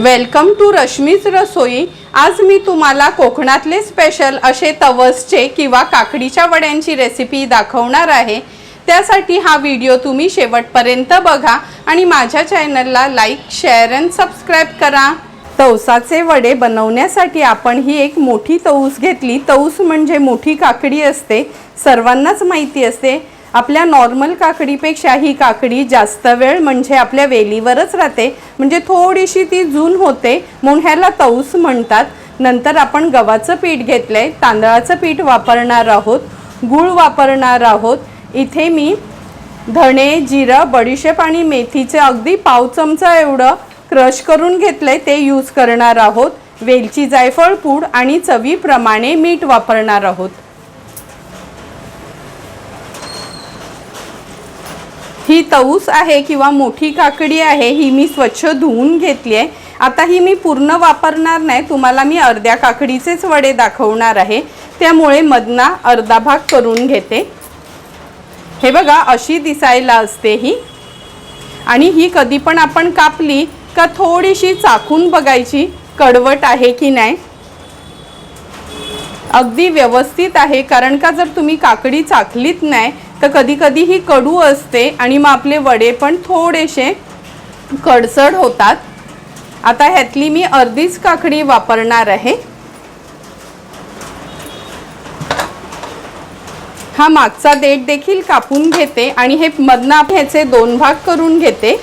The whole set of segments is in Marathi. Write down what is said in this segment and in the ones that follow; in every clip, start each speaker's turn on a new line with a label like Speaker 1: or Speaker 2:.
Speaker 1: वेलकम टू रश्मीच रसोई. आज मी तुम्हाला कोकणातले स्पेशल असे तवसचे किंवा काकडीच्या वड्यांची रेसिपी दाखवणार आहे. त्यासाठी हा व्हिडिओ तुम्ही शेवटपर्यंत बघा आणि माझ्या चॅनलला लाईक शेअर अँड सबस्क्राईब करा. तवसाचे वडे बनवण्यासाठी आपण ही एक मोठी तऊस घेतली. तऊस म्हणजे मोठी काकडी असते. सर्वांनाच माहिती असते. आपल्या नॉर्मल काकडीपेक्षा ही काकडी जास्त वेळ म्हणजे आपल्या वेलीवरच राहते. म्हणजे थोडीशी ती जून होते म्हणून ह्याला तऊस म्हणतात. नंतर आपण गव्हाचं पीठ घेतलं आहे तांदळाचं पीठ वापरणार आहोत गूळ वापरणार आहोत. इथे मी धणे जिरं बडीशेप आणि मेथीचे अगदी पाव चमचा एवढं क्रश करून घेतलं आहे ते यूज करणार आहोत. वेलची जायफळ पूड आणि चवीप्रमाणे मीठ वापरणार आहोत. ही तऊस आहे किंवा मोठी काकडी आहे ही मी स्वच्छ धुवून घेतली आहे. आता ही मी पूर्ण वापरणार नाही तुम्हाला मी अर्ध्या काकडीचेच वडे दाखवणार आहे. त्यामुळे मधना अर्धा भाग करून घेते. हे बघा अशी दिसायला असते ही. आणि ही कधी पण आपण कापली का थोडीशी चाकून बघायची कडवट आहे की नाही? अगदी व्यवस्थित आहे कारण का जर तुम्ही काकडी चाकलीत नाही तर कधी कधी ही कडू असते आणि मग आपले वडे पण थोडेसे कडसड होतात. आता ह्यातली मी अर्धीच काकडी वापरणार आहे. हा मागचा देठ देखील कापून घेते आणि हे मधनं ह्याचे दोन भाग करून घेते.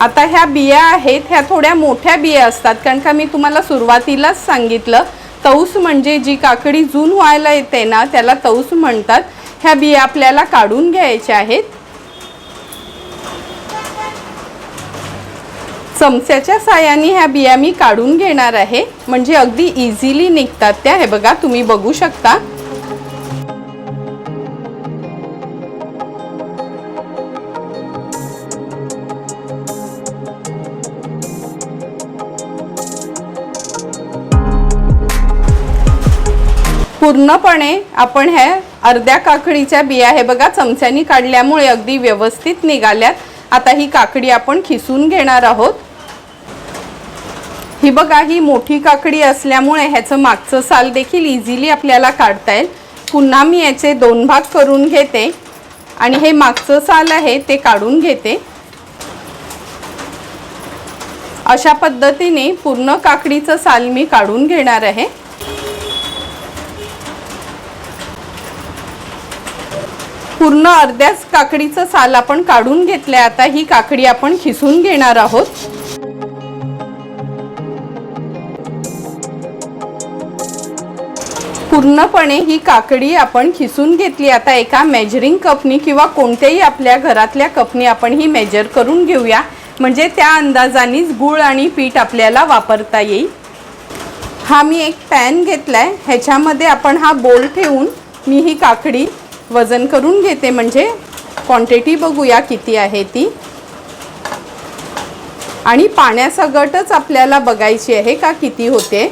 Speaker 1: आता ह्या बिया आहेत ह्या थोड्या मोठ्या बिया असतात कारण का मी तुम्हाला सुरुवातीलाच सांगितलं तऊस म्हणजे जी काकडी जून व्हायला येते ना त्याला तऊस म्हणतात. ह्या बिया आपल्याला काढून घ्यायच्या आहेत. चमच्याच्या साह्याने ह्या बिया मी काढून घेणार आहे. म्हणजे अगदी इझिली निघतात त्या. हे बघा तुम्ही बघू शकता. पूर्णपणे आपण ह्या अर्ध्या काकडीच्या बिया हे बघा चमच्यानी काढल्यामुळे अगदी व्यवस्थित निघाल्यात. आता ही काकडी आपण खिसून घेणार आहोत. ही बघा ही मोठी काकडी असल्यामुळे ह्याचं मागचं साल देखील इझिली आपल्याला काढता येईल. पुन्हा मी याचे दोन भाग करून घेते. आणि हे मागचं साल आहे ते काढून घेते. अशा पद्धतीने पूर्ण काकडीचं साल मी काढून घेणार आहे. पूर्ण अर्ध्याच काकडीचं साल आपण काढून घेतलंय. आता ही काकडी आपण खिसून घेणार आहोत. पूर्णपणे ही काकडी आपण खिसून घेतली. आता एका मेजरिंग कपनी किंवा कोणत्याही आपल्या घरातल्या कपनी आपण ही मेजर करून घेऊया. म्हणजे त्या अंदाजानेच गूळ आणि पीठ आपल्याला वापरता येईल. हा मी एक पॅन घेतलाय. ह्याच्यामध्ये आपण हा बोल ठेवून मी ही काकडी वजन करून घेते म्हणजे क्वांटिटी बघूया किती आहे ती. आणि पाण्यासगटच आपल्याला बघायची आहे का किती होते.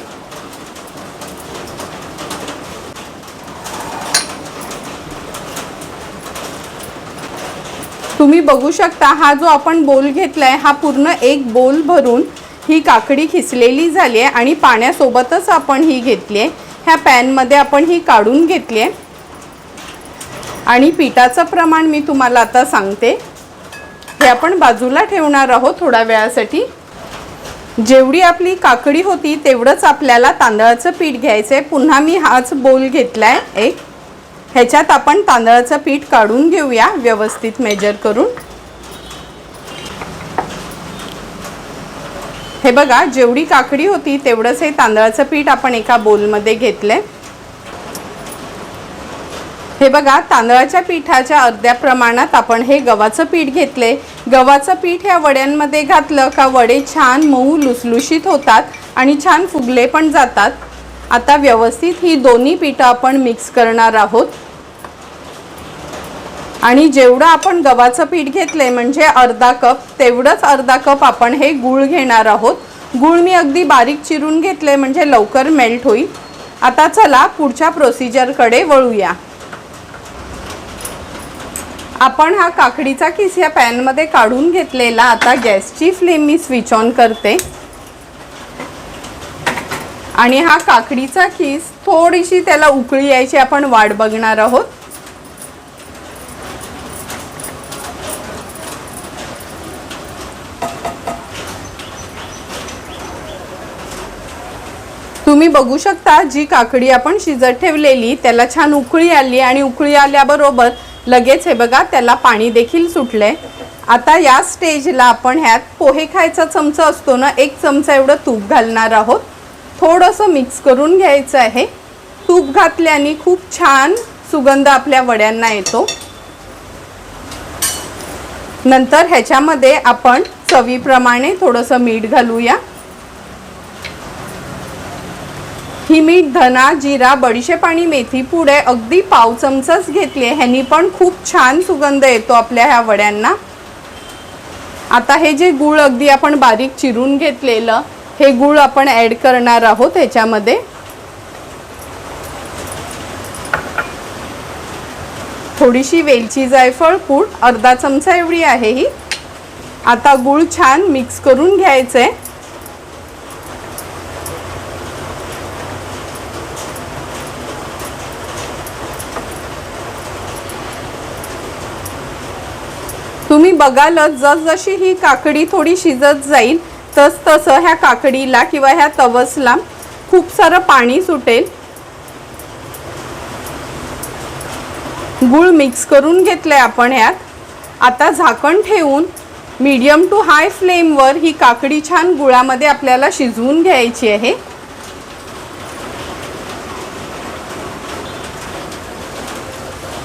Speaker 1: तुम्ही बघू शकता हा जो आपण बोल घेतलाय हा पूर्ण एक बोल भरून ही काकडी खिसलेली झाली आहे आणि पाण्यासोबतच आपण ही घेतली आहे. ह्या पॅनमध्ये आपण ही काढून घेतली आहे. आणि पिठाचं प्रमाण मी तुम्हाला आता सांगते. हे आपण बाजूला ठेवणार आहोत थोड्या वेळासाठी. जेवढी आपली काकडी होती तेवढंच आपल्याला तांदळाचं पीठ घ्यायचं आहे पुन्हा मी हाच बोल घेतला आहे एक. ह्याच्यात आपण तांदळाचं पीठ काढून घेऊया व्यवस्थित मेजर करून. हे बघा जेवढी काकडी होती तेवढंच हे तांदळाचं पीठ आपण एका बोलमध्ये घेतलं आहे हे बघा तांदळाच्या पिठाच्या अर्ध्या प्रमाणात आपण हे गव्हाचं पीठ घेतले. गव्हाचं पीठ ह्या वड्यांमध्ये घातलं का वडे छान मऊ लुसलुशीत होतात आणि छान फुगले पण जातात. आता व्यवस्थित ही दोन्ही पिठं आपण मिक्स करणार आहोत. आणि जेवढं आपण गव्हाचं पीठ घेतलंय म्हणजे अर्धा कप तेवढंच अर्धा कप आपण हे गूळ घेणार आहोत. गूळ मी अगदी बारीक चिरून घेतले म्हणजे लवकर मेल्ट होईल. आता चला पुढच्या प्रोसिजरकडे वळूया. आपण हा काकडीचा किस या पॅनमध्ये काढून घेतलेला आता गॅसची फ्लेम मी स्विच ऑन करते. आणि हा काकडीचा किस थोडीशी त्याला उकळी यायची आपण वाट बघणार आहोत. तुम्ही बघू शकता जी काकडी आपण शिजत ठेवलेली त्याला छान उकळी आली आणि उकळी आल्याबरोबर लगेच हे बघा त्याला पाणी देखील सुटलंय. आता या स्टेजला आपण ह्यात पोहे खायचा चमचा असतो ना एक चमचा एवढं तूप घालणार आहोत. थोडंसं मिक्स करून घ्यायचं आहे. तूप घातल्याने खूप छान सुगंध आपल्या वड्यांना येतो. नंतर ह्याच्यामध्ये आपण चवीप्रमाणे थोडंसं मीठ घालूया. ही मीठ धना जिरा बडीशेप आणि मेथी पुढे अगदी पाव चमचाच घेतली आहे. ह्यानी पण खूप छान सुगंध येतो आपल्या ह्या वड्यांना. आता हे जे गूळ अगदी आपण बारीक चिरून घेतलेलं हे गूळ आपण ॲड करणार आहोत ह्याच्यामध्ये. थोडीशी वेलची जायफळ पूड अर्धा चमचा एवढी आहे ही. आता गूळ छान मिक्स करून घ्यायचं आहे बघालच जसजशी ही काकडी थोडी शिजत जाईल तस तसं ह्या काकडीला किंवा ह्या तवसला खूप सारं पाणी सुटेल. गूळ मिक्स करून घेतलं आहे आपण ह्यात. आता झाकण ठेवून मीडियम टू हाय फ्लेमवर ही काकडी छान गुळामध्ये आपल्याला शिजवून घ्यायची आहे.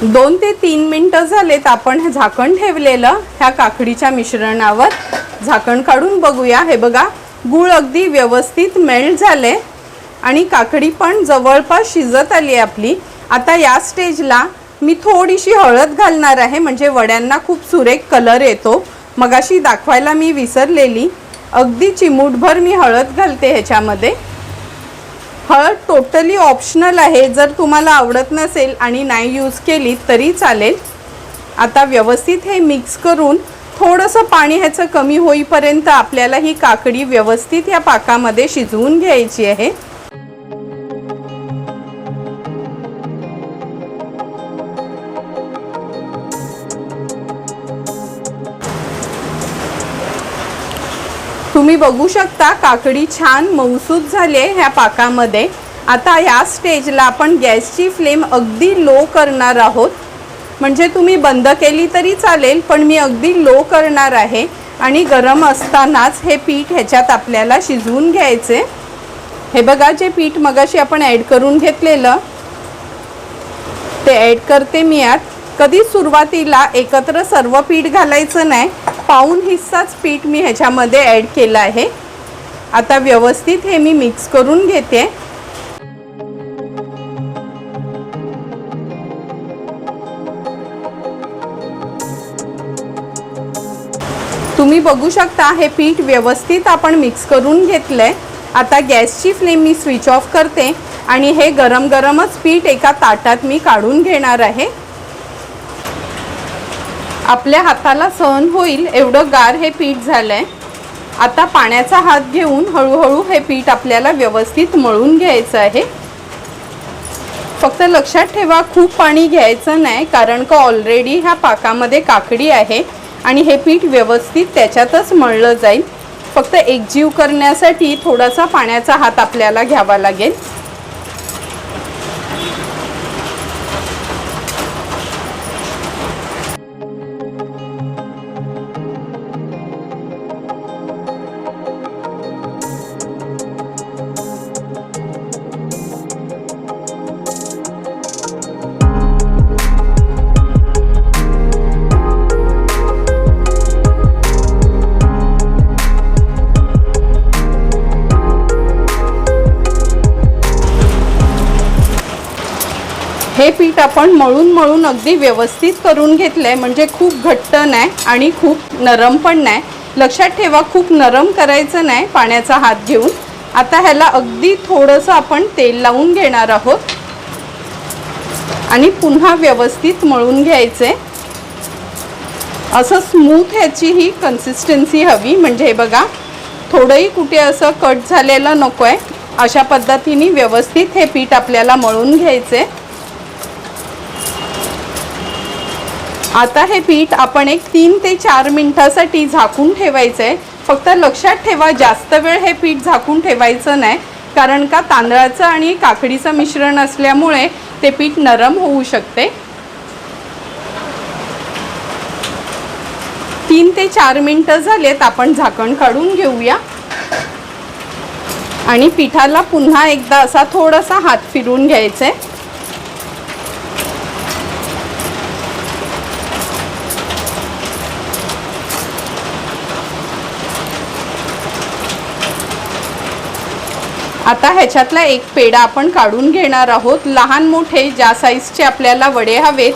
Speaker 1: दोन ते तीन मिनटं झालेत आपण हे झाकण ठेवलेलं ह्या काकडीच्या मिश्रणावर. झाकण काढून बघूया. हे बघा गूळ अगदी व्यवस्थित मेल्ट झाले. आणि काकडी पण जवळपास शिजत आली आहे आपली. आता या स्टेजला मी थोडीशी हळद घालणार आहे म्हणजे वड्यांना खूप सुरेख कलर येतो. मगाशी दाखवायला मी विसरलेली. अगदी चिमूटभर मी हळद घालते ह्याच्यामध्ये. हळद टोटली ऑप्शनल आहे. जर तुम्हाला आवडत नसेल आणि नाही यूज केली तरी चालेल. आता व्यवस्थित हे मिक्स करून थोडंसं पाणी ह्याचं कमी होईपर्यंत आपल्याला ही काकडी व्यवस्थित या पाकामध्ये शिजवून घ्यायची आहे. तुम्ही बघू शकता काकडी छान मऊसूत झाली आहे ह्या पाकामध्ये. आता ह्या स्टेजला आपण गॅसची फ्लेम अगदी लो करणार आहोत. म्हणजे तुम्ही बंद केली तरी चालेल पण मी अगदी लो करणार आहे. आणि गरम असतानाच हे पीठ ह्याच्यात आपल्याला शिजवून घ्यायचे. हे बघा जे पीठ मगाशी आपण ॲड करून घेतलेलं ते ॲड करते मी यात कधी सुरुवातीला एकत्र सर्व पीठ घालायचं नाही पाऊन हिस्साच पीठ मी ह्याच्यामध्ये ॲड केलं आहे. आता व्यवस्थित हे मी मिक्स करून घेते. तुम्ही बघू शकता हे पीठ व्यवस्थित आपण मिक्स करून घेतलंय. आता गॅसची फ्लेम मी स्विच ऑफ करते आणि हे गरम गरमच पीठ एका ताटात मी काढून घेणार आहे. आपल्या हाताला सहन होईल एवढं गार हे पीठ झालं आहे आता पाण्याचा हात घेऊन हळूहळू हे पीठ आपल्याला व्यवस्थित मळून घ्यायचं आहे. फक्त लक्षात ठेवा खूप पाणी घ्यायचं नाही कारण का ऑलरेडी ह्या पाकामध्ये काकडी आहे आणि हे पीठ व्यवस्थित त्याच्यातच मळलं जाईल. फक्त एकजीव करण्यासाठी थोडासा पाण्याचा हात आपल्याला घ्यावा लागेल. हे पीठ आपण मळून मळून अगदी व्यवस्थित करून घेतलंय. म्हणजे खूप घट्ट नाही आणि खूप नरम पण नाही. लक्षात ठेवा खूप नरम करायचं नाही पाण्याचा हात घेऊन. आता ह्याला अगदी थोडंसं आपण तेल लावून घेणार आहोत. आणि पुन्हा व्यवस्थित मळून घ्यायचे असं स्मूथ ह्याची ही कन्सिस्टन्सी हवी. म्हणजे हे बघा थोडंही कुठे असं कट झालेलं नको आहे अशा पद्धतीने व्यवस्थित हे पीठ आपल्याला मळून घ्यायचे आता हे पीठ आपण एक तीन ते चार मिनिटासाठी झाकून ठेवायचं आहे फक्त लक्षात ठेवा जास्त वेळ हे पीठ झाकून ठेवायचं नाही. कारण का? तांदळाचं आणि काकडीचं मिश्रण असल्यामुळे ते पीठ नरम होऊ शकते. तीन ते चार मिनटं झालेत आपण झाकण काढून घेऊया. आणि पिठाला पुन्हा एकदा असा थोडासा हात फिरून घ्यायचा आहे आता ह्याच्यातला एक पेढा आपण काढून घेणार आहोत. लहान मोठे ज्या साईजचे आपल्याला वडे हवेत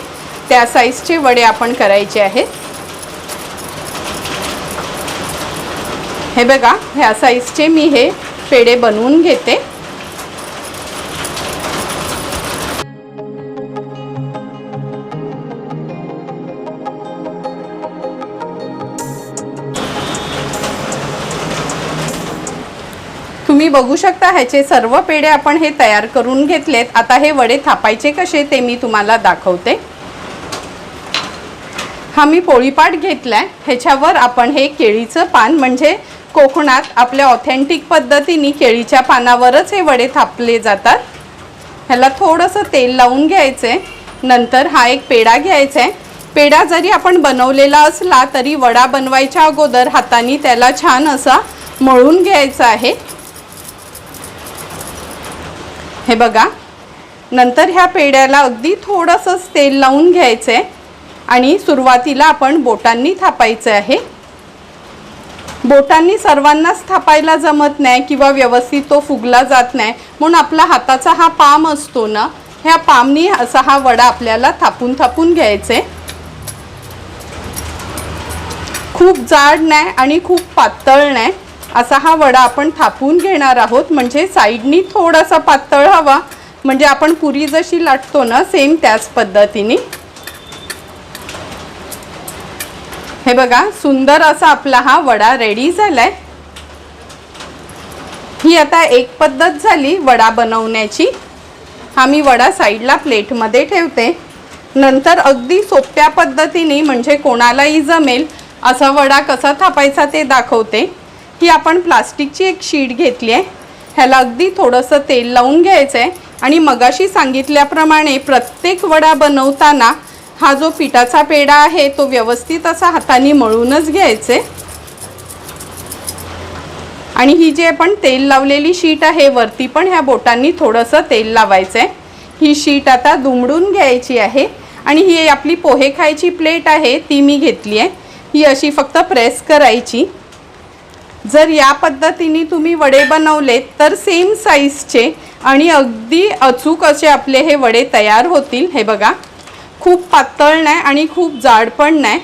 Speaker 1: त्या साईजचे वडे आपण करायचे आहेत. हे बघा ह्या साईजचे मी हे पेढे बनवून घेते. तुम्ही बघू शकता ह्याचे सर्व पेढे आपण हे तयार करून घेतलेत. आता हे वडे थापायचे कसे ते मी तुम्हाला दाखवते. हा मी पोळीपाट घेतलाय. ह्याच्यावर आपण हे केळीचं पान म्हणजे कोकणात आपल्या ऑथेंटिक पद्धतीने केळीच्या पानावरच हे वडे थापले जातात. ह्याला थोडंसं तेल लावून घ्यायचे नंतर हा एक पेढा घ्यायचा आहे पेढा जरी आपण बनवलेला असला तरी वडा बनवायच्या अगोदर हाताने त्याला छान असा मळून घ्यायचा आहे. हे बघा. नंतर ह्या पेढ्याला अगदी थोडंसंच तेल लावून घ्यायचं आहे आणि सुरुवातीला आपण बोटांनी थापायचं आहे. बोटांनी सर्वांनाच थापायला जमत नाही किंवा व्यवस्थित तो फुगला जात नाही म्हणून आपला हाताचा हा पाम असतो ना ह्या पामनी असा हा वडा आपल्याला थापून थापून घ्यायचा आहे खूप जाड नाही आणि खूप पातळ नाही. असा हा वडा आपण थापून घेणार आहोत. म्हणजे साईडनी थोडासा पातळ हवा. म्हणजे आपण पुरी जशी लाटतो ना सेम त्याच पद्धतीने. हे बघा सुंदर असा आपला हा वडा रेडी झालाय. ही आता एक पद्धत झाली वडा बनवण्याची. हा मी वडा साईडला प्लेटमध्ये ठेवते. नंतर अगदी सोप्या पद्धतीने म्हणजे कोणालाही जमेल असा वडा कसा थापायचा ते दाखवते. ही आपण प्लास्टिकची एक शीट घेतली आहे. ह्याला अगदी थोडंसं तेल लावून घ्यायचं आहे आणि मगाशी सांगितल्याप्रमाणे प्रत्येक वडा बनवताना हा जो पिठाचा पेढा आहे तो व्यवस्थित असा हाताने मळूनच घ्यायचे आणि ही जी आपण तेल लावलेली शीट आहे वरती पण ह्या बोटांनी थोडंसं तेल लावायचं आहे ही शीट आता दुमडून घ्यायची आहे आणि ही आपली पोहे खायची प्लेट आहे ती मी घेतली आहे. ही अशी फक्त प्रेस करायची. जर या पद्धतीने तुम्ही वडे बनवलेत तर सेम साईजचे आणि अगदी अचूक असे आपले हे वडे तयार होतील. हे बघा खूप पातळ नाही आणि खूप जाड पण नाही.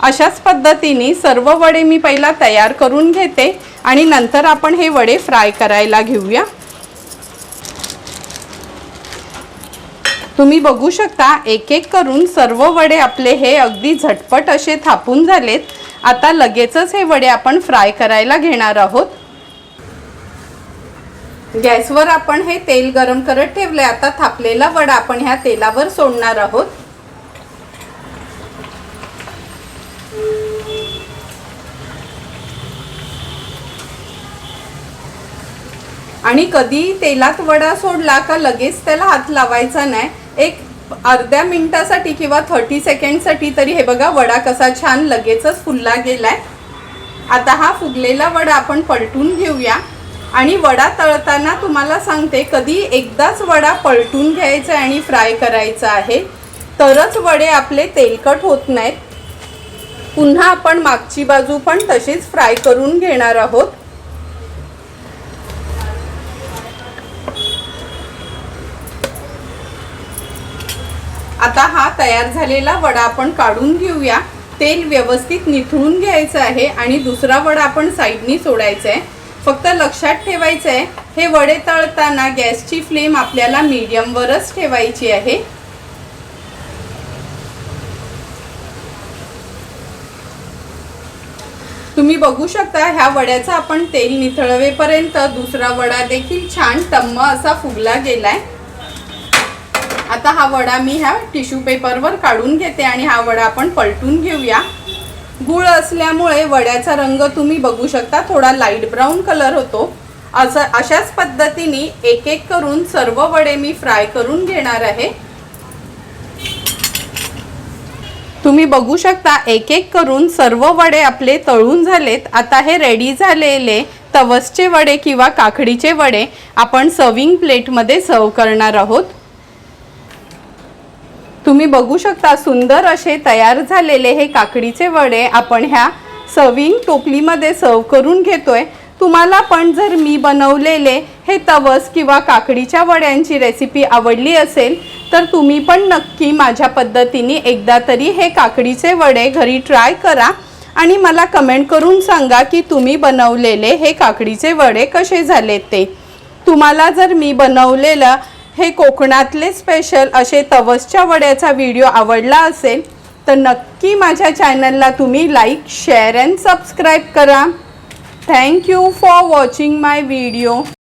Speaker 1: अशाच पद्धतीने सर्व वडे मी पहिला तयार करून घेते आणि नंतर आपण हे वडे फ्राय करायला घेऊया. तुम्ही बघू शकता एक एक करून सर्व वडे आपले हे अगदी झटपट असे थापून झालेत. आता लगेचच हे वडे आपण फ्राय करायला घेणार आहोत. गॅसवर आपण हे तेल गरम करत ठेवले आता थापलेला वडा आपण ह्या तेलावर सोडणार आहोत. आणि कधी तेलात वडा सोडला का लगेच त्याला हात लावायचा नाही. एक अर्ध्या मिनिटासाठी किंवा थर्टी सेकंडसाठी तरी हे बघा वडा कसा छान लगेचच फुलला गेलाय. आता हा फुगलेला वडा आपण पलटून घेऊया. आणि वडा तळताना तुम्हाला सांगते कधी एकदाच वडा पलटून घ्यायचा आणि फ्राय करायचा आहे तरच वडे आपले तेलकट होत नाहीत. पुन्हा आपण मागची बाजू पण तशीच फ्राय करून घेणार आहोत. आता हा तयार झालेला वडा आपण काढून घेऊया. तेल व्यवस्थित निथळून घ्यायचं आहे आणि दुसरा वडा आपण साईडनी सोडायचा आहे फक्त लक्षात ठेवायचं आहे हे वडे तळताना गॅसची फ्लेम आपल्याला मीडियमवरच ठेवायची आहे. तुम्ही बघू शकता ह्या वड्याचं आपण तेल निथळवेपर्यंत दुसरा वडा देखील छान टम्म असा फुगला गेलाय. आता हा वडा मी ह्या टिश्यू पेपरवर काढून घेते आणि हा वडा आपण पलटून घेऊया. गुळ असल्यामुळे वड्याचा रंग तुम्ही बघू शकता थोडा लाइट ब्राऊन कलर होतो. असं अशाच पद्धतीने एक एक करून सर्व वडे मी फ्राय करून घेणार आहे. तुम्ही बघू शकता एक एक करून सर्व वडे आपले तळून झालेत. आता हे रेडी झालेले तवसचे वडे किंवा काकडीचे वडे आपण सर्विंग प्लेटमध्ये सर्व करणार आहोत. तुम्ही बघू शकता सुंदर असे तयार झालेले हे काकडीचे वडे आपण ह्या सर्विंग टोपलीमध्ये सर्व करून घेतोय. तुम्हाला पण जर मी बनवलेले हे तवस किंवा काकडीच्या वड्यांची रेसिपी आवडली असेल तर तुम्ही पण नक्की माझ्या पद्धतीने एकदा तरी हे काकडीचे वडे घरी ट्राय करा. आणि मला कमेंट करून सांगा की तुम्ही बनवलेले हे काकडीचे वडे कसे झाले ते. तुम्हाला जर मी बनवलेलं हे कोकणातले स्पेशल असे तवसच्या वड्याचा व्हिडिओ आवडला असेल तर नक्की माझ्या चॅनलला तुम्ही लाईक शेअर अँड सबस्क्राईब करा. Thank you for watching my video